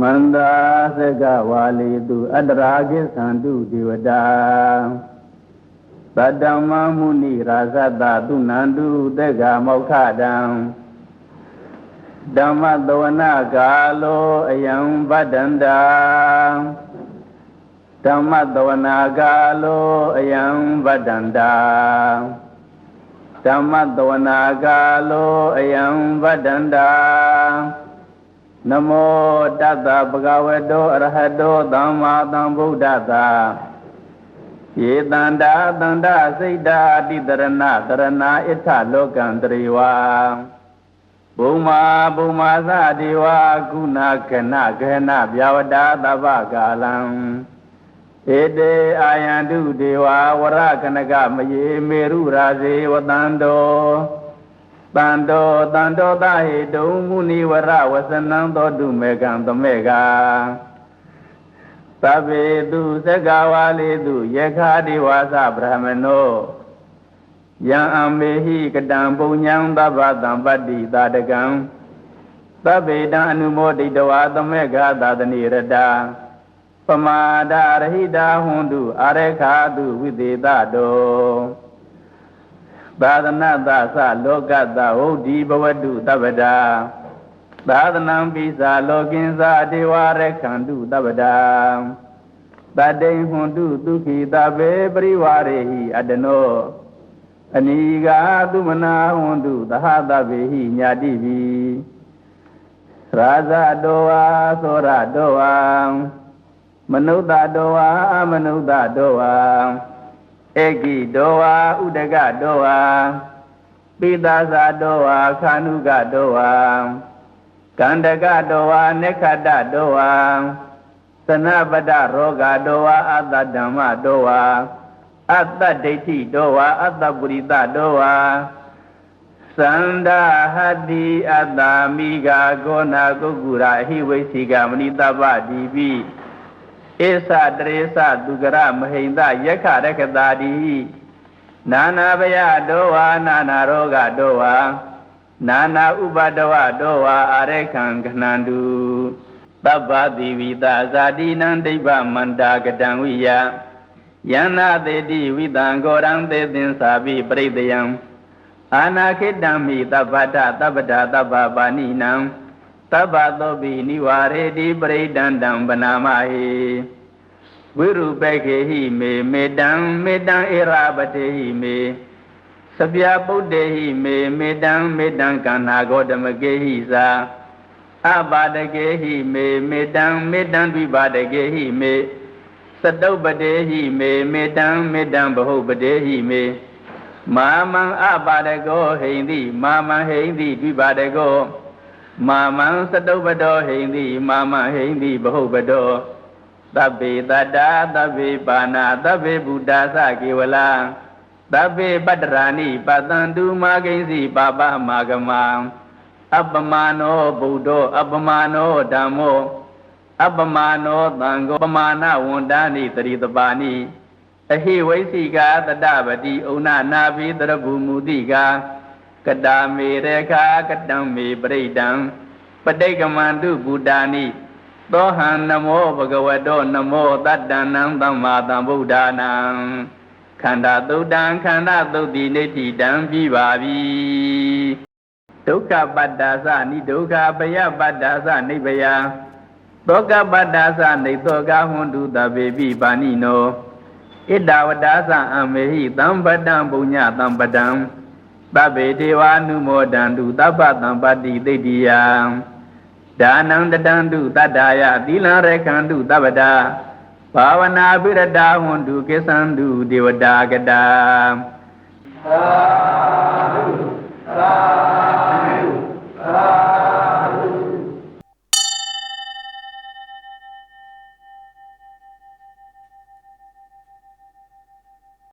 မန္တာသကဝါလီတုအတ္တရာကိသန္တုဒေဝတာသတ္တမမုနိရာဇတသုနန္တုတေကမောက္ခတံဓမ္မတဝနာကာလောအယံဗဒ္ဒန္တာဓမ္မတဝနာကာလောအယံဗဒ္ဒန္တာဓမ္မတဝနာကာလောအယံဗဒ္ဒန္တာ နမောတတ္တဗဂဝတောအရဟတောသမ္မာသမ္ဗုဒ္ဓသာယေတန္တာတန္တာစိတ်တာအတိတရဏတရဏဣထလောကံတရေဝါဘုံမာဘုံမာသဒေဝကုဏကနကနဗျာဝတာသဗ္ဗကာလံဧတေအာယန္တုဒေဝဝရကနကမယေမေရုရာဇေဝတန္တော တန်တောတန်တောသဟေတုံမုနိဝရဝစနံသောတုမေကံသမေကသဗ္ဗေတုသက္ကဝါလေတုယခာတိဝါစဗြဟ္မနောယံအမေဟိကတံပုံညံသဗ္ဗတံပတ္တိတာတကံသဗ္ဗေတံအနုမောဒိတဝါသမေကသာသနိရတာပမာဒရဟိတာဟွန်တုအာရခာတုဝိသေတတော သာသနသသလောကတဟုတ်ဒီဘဝတုတပ္ပဒါသာသနံပိစာလောကင်းစာဒေဝရခန္တုတပ္ပဒါတတိဟွန်တုဒုက္ခိတဘေပရိဝရေဟိအတနောအနိကာသုမနာဟွန်တုသဟတဗေဟိညာတိပိရာဇတောဝါသောရတောဝါမနုဿတောဝါအမနုဿတောဝါ ဧကိတောဝါဥဒကတောဝါပိသာဇာတောဝါခာနုကတောဝါကန္တကတောဝါနေခတတောဝါသနပတရောဂတောဝါအတ္တဓမ္မတောဝါအတ္တဒိဋ္ဌိတောဝါအတ္တပုရိသတောဝါသန္ဒဟတိအတ္တမိဂာကောနာကုက္ကုရာဟိဝိသိကမဏိတပ္ပဒီပိ ဧသတရေသသူကရမဟိန္ဒယက္ခရကတာတိနာနာဘယတောဝါနာနာရောဂတောဝါနာနာဥပဒဝတောဝါအာရခံခဏန္တုသဗ္ဗတိဝိတာဇာတိနံဒိဗ္ဗမန္တာကတံဝိယယန္နာတေတိဝိတံဂောရံသေသင်္သာပိပရိတယံအာနာခိတံမိသဗ္ဗတသဗ္ဗတာသဗ္ဗပါဏိနံ သဗ္ဗသောပိနိဝရေတိပရိဒန္တံဗနာမဟိဝိရုပေခေဟိမေမေတံမေတံဧရာပတေဟိမေသဗျာပုတ္တေဟိမေမေတံမေတံကန္နာဂောတမကေဟိသာအပါဒကေဟိမေမေတံမေတံဒိပါဒကေဟိမေသတုပ္ပတေဟိမေမေတံမေတံဘဟုပတေဟိမေမာမံအပါဒကောဟိန္တိမာမံဟိန္တိဒိပါဒကော မာမံသတုပ္ပတောဟိန္တိမာမံဟိန္တိဘဟုပတောသဗ္ဗေတတ္တာသဗ္ဗေပါဏာသဗ္ဗေဗုဒ္ဓသကေဝလံသဗ္ဗေပတ္တရာနိပတံတုမာဂိဉ္စီပါပမာဂမံအပမနောဗုဒ္ဓောအပမနောဓမ္မောအပမနောသံဃောပမာဏဝန္တနိတရိတပါဏိအဟိဝိသိကာတတပတိဩနနာဘိတရဘူမူတိကာ ကတာမေရခာကတံမေပရိဒံပဋိကမန္တုဘူတာနိသောဟံနမောဘဂဝတောနမောတတ္တနံသမ္မာသမ္ဗုဒ္ဓနာခန္ဓာသုတ်တံခန္ဓာသုတ်တိနေတိတံပြီးပါပြီဒုက္ခပတ္တာသနိဒုက္ခပယပတ္တာသနိဗ္ဗယသောကပတ္တာသနေသောကဟွန်တုတပေပိပါဏိနောဣဒဝတ္တာသအမေဟိသံပတံပုညသံပတံ သဗ္ဗေဒေဝ ानु မောတံတုသဗ္ဗတံပတ္တိသိတ္တိယဒါနံတတံတုတတ္တာယသီလံရခန္တုသဗ္ဗတာဘာဝနာပိရတာဟွန်တုကိသံတုဒေဝတာကတာသာဓုသာ